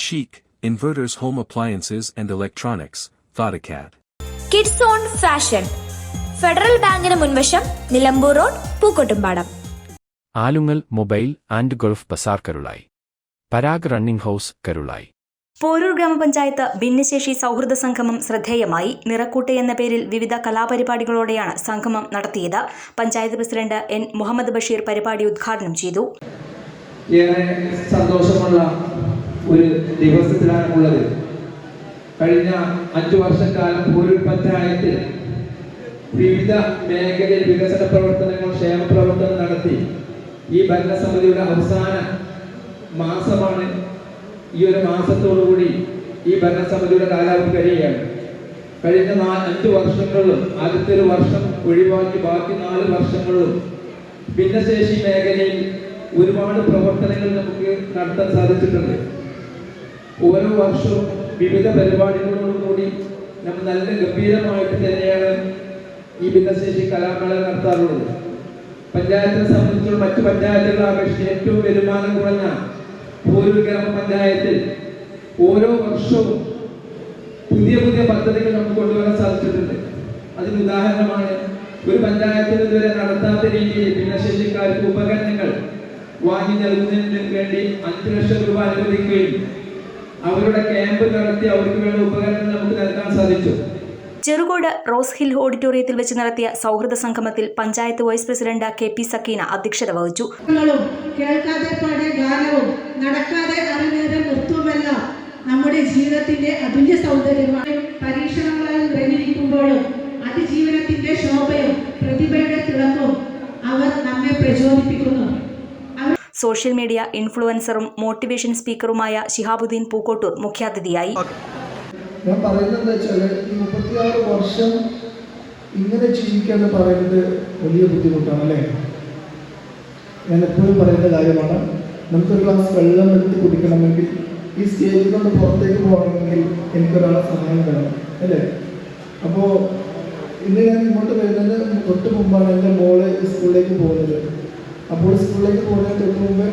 Ashik, Inverters Home Appliances and Electronics, Thodacat. Kids on fashion federal ബാങ്കിന് മുൻവശം Nilambur road Pookkottumpadam. Alungal mobile and gulf bazaar Karulai. Parag running house Karulai. Poroor grama panchayat ഭിന്നശേഷി സൗഹൃദ സംഗമം ശ്രദ്ധേയമായി നിറക്കൂട്ട് എന്ന പേരിൽ വിവിധ കലാപരിപാടികളോടെയാണ് സംഗമം നടത്തിയത്. Panchayat president N. Muhammad Basheer പരിപാടി ഉദ്ഘാടനം ചെയ്തു. ഏറെ സന്തോഷമുള്ള ഒരു ദിവസത്തിലാണ് ഉള്ളത് കഴിഞ്ഞ അഞ്ചു വർഷക്കാലം ഒരു പഞ്ചായത്തിൽ വിവിധ മേഖലയിൽ വികസന പ്രവർത്തനങ്ങൾ ക്ഷേമ പ്രവർത്തനം നടത്തി. ഈ ഭരണസമിതിയുടെ അവസാന മാസമാണ് ഈ ഒരു മാസത്തോടുകൂടി ഈ ഭരണസമിതിയുടെ കാലാവധി കഴിയുകയാണ്. കഴിഞ്ഞ നാ അഞ്ച് വർഷങ്ങളിലും ആദ്യത്തെ ഒരു വർഷം ഒഴിവാക്കി ബാക്കി നാല് വർഷങ്ങളിലും ഭിന്നശേഷി മേഖലയിൽ ഒരുപാട് പ്രവർത്തനങ്ങൾ നമുക്ക് നടത്താൻ സാധിച്ചിട്ടുണ്ട്. ഓരോ വർഷവും വിവിധ പരിപാടികളോടും കൂടി നമ്മൾ നല്ല ഗംഭീരമായിട്ട് തന്നെയാണ് ഈ ഭിന്നശേഷി കലാമേള നടത്താറുള്ളത്. പഞ്ചായത്തിനെ സംബന്ധിച്ചുള്ള മറ്റു പഞ്ചായത്തുകളെ അപേക്ഷിച്ച് ഏറ്റവും വരുമാനം കുറഞ്ഞ പോരൂർ ഗ്രാമപഞ്ചായത്തിൽ ഓരോ വർഷവും പുതിയ പുതിയ പദ്ധതികൾ നമുക്ക് കൊണ്ടുവരാൻ സാധിച്ചിട്ടുണ്ട്. അതിന് ഉദാഹരണമാണ് ഒരു പഞ്ചായത്തിൽ ഇതുവരെ നടത്താത്ത രീതിയിൽ ഭിന്നശേഷിക്കാർക്ക് ഉപകരണങ്ങൾ വാങ്ങി നൽകുന്നതിന് വേണ്ടി അഞ്ചു ലക്ഷം രൂപ അനുവദിക്കുകയും അവരുടെ ക്യാമ്പ് നടത്തി അവർക്ക് വേണ്ട ഉപകരണങ്ങൾ നമുക്ക് നൽകാൻ സാധിച്ചു. ചെറുകോട് റോസ് ഹിൽ ഓഡിറ്റോറിയത്തിൽ വെച്ച് നടത്തിയ സൗഹൃദ സംഗമത്തിൽ panchayat vice president K P Sakeena അധ്യക്ഷത വഹിച്ചു. കേൾക്കാതെ പാടിയ ഗാനവും നടക്കാതെ നൃത്തവുമെല്ലാം. നമ്മുടെ ജീവിതത്തിന്റെ അതുല്യ സൗന്ദര്യമാണ്. പരീക്ഷണങ്ങളാൽ നിറഞ്ഞിരിക്കുമ്പോഴും സോഷ്യൽ മീഡിയ ഇൻഫ്ലുവൻസറും മോട്ടിവേഷൻ സ്പീക്കറുമായ ശിഹാബുദ്ദീൻ പൂക്കോട്ടൂർ മുഖ്യാതിഥിയായി. ഞാൻ പറയുന്നത് എന്താ വെച്ചാൽ ഈ മുപ്പത്തിയാറ് വർഷം ഇങ്ങനെ ജീവിക്കുക എന്ന് പറയുന്നത് വലിയ ബുദ്ധിമുട്ടാണ് അല്ലേ ഞാൻ എപ്പോഴും പറയുന്ന കാര്യമാണ് നമുക്ക് ഗ്ലാസ് വെള്ളം എടുത്ത് കുടിക്കണമെങ്കിൽ ഈ സ്റ്റേജിൽ നിന്ന് പുറത്തേക്ക് പോകണമെങ്കിൽ എനിക്കൊരാളെ സഹായം വേണം അല്ലേ? അപ്പോൾ ഇന്ന് ഞാൻ ഇങ്ങോട്ട് വരുന്നത് തൊട്ട് മുമ്പാണ് എന്റെ മോൾ സ്കൂളിലേക്ക് പോകുന്നത്. അപ്പോൾ സ്കൂളിലേക്ക് പോകുന്നതിന് തൊട്ട് മുമ്പ്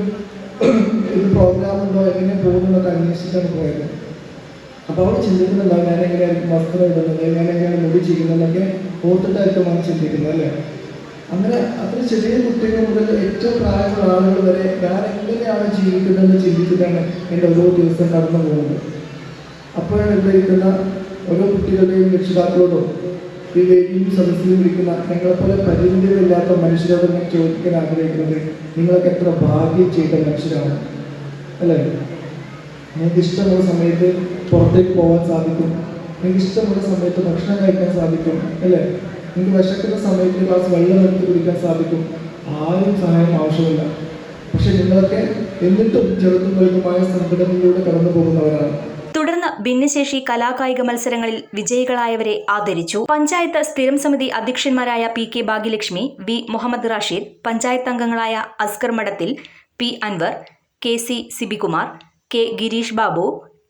ഇത് പ്രോഗ്രാം ഉണ്ടോ? എങ്ങനെ പോകുന്നതൊക്കെ അന്വേഷിച്ചാണ് പോയത്. അപ്പോൾ അവൾ ചിന്തിക്കുന്നുണ്ടാവും ഞാൻ എങ്ങനെയായിരിക്കും വസ്ത്രം ഇടുന്നത് ഞാൻ എങ്ങനെയാണ് മുടി ചെയ്യുന്നതൊക്കെ ഓർത്തിട്ടായിരിക്കും ചിന്തിക്കുന്നത് അല്ലേ? അങ്ങനെ അത്ര ചെറിയ കുട്ടികൾ മുതൽ ഏറ്റവും പ്രായമുള്ള ആളുകൾ വരെ ഞാൻ എങ്ങനെയാണ് ജീവിക്കുന്നതെന്ന് ചിന്തിച്ചിട്ടാണ് എന്റെ ഓരോ ദിവസം കടന്നു പോകുന്നത്. അപ്പോഴാണ് ഇരിക്കുന്ന ഓരോ കുട്ടികളുടെയും രക്ഷിതാക്കളോടും ഈ വേദിയും സദസ്സിലും ഇരിക്കുന്ന പോലെ പരിമിതികളില്ലാത്ത മനുഷ്യരോട് ഞാൻ ചോദിക്കാൻ ആഗ്രഹിക്കുന്നത് നിങ്ങളൊക്കെ എത്ര ഭാഗ്യം ചെയ്ത മനുഷ്യരാണ്? അല്ലേ? നിങ്ങൾക്ക് ഇഷ്ടമുള്ള സമയത്ത് പുറത്തേക്ക് പോകാൻ സാധിക്കും. നിങ്ങൾക്ക് ഇഷ്ടമുള്ള സമയത്ത് ഭക്ഷണം കഴിക്കാൻ സാധിക്കും. അല്ലേ? നിങ്ങൾക്ക് വിശക്കുന്ന സമയത്ത് ഗ്ലാസ് വെള്ളം എടുത്ത് കുടിക്കാൻ സാധിക്കും. ആരും സഹായം ആവശ്യമില്ല. പക്ഷെ നിങ്ങളൊക്കെ എന്നിട്ടും ചെറുതും വലുതുമായ സങ്കടങ്ങളിലൂടെ കടന്നു പോകുന്നവരാണ് ഭിന്നശേഷി കലാകായിക മത്സരങ്ങളിൽ വിജയികളായവരെ ആദരിച്ചു. പഞ്ചായത്ത് സ്ഥിരം സമിതി അധ്യക്ഷന്മാരായ P K Bhagyalakshmi V Muhammad Rasheed panchayat അംഗങ്ങളായ Askar Madathil P Anwar K C Sibikumar K Girish Babu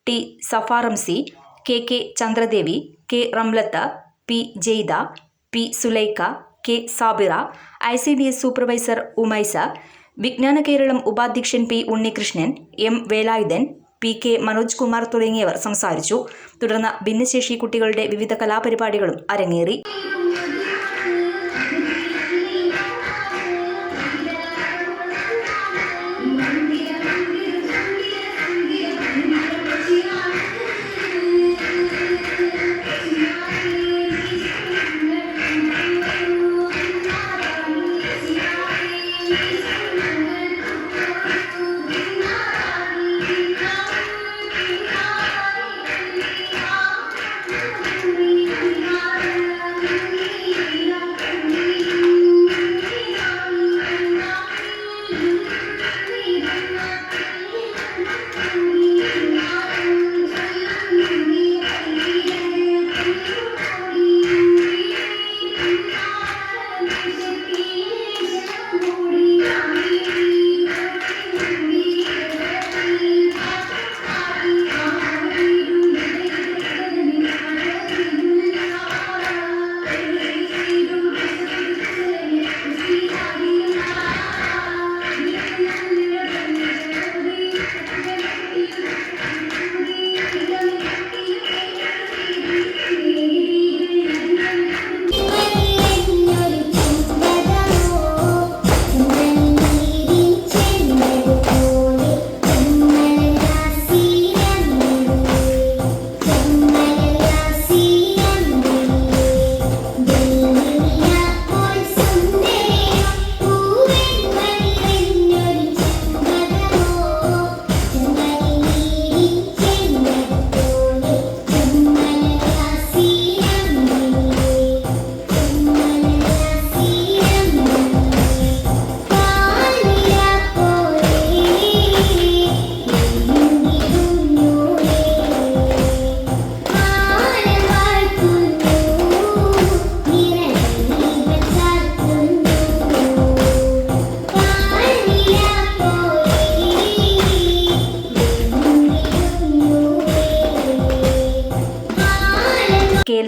T Safaramsi K K Chandradevi K Ramlath P Jaida P Sulaika K Sabira I C D S supervisor Umaisa Vijnana Keralam ഉപാധ്യക്ഷൻ P Unnikrishnan M Velayudhan P K Manoj Kumar തുടങ്ങിയവർ സംസാരിച്ചു. തുടർന്ന് ഭിന്നശേഷി കുട്ടികളുടെ വിവിധ കലാപരിപാടികളും അരങ്ങേറി.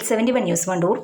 Seventy one news Wandoor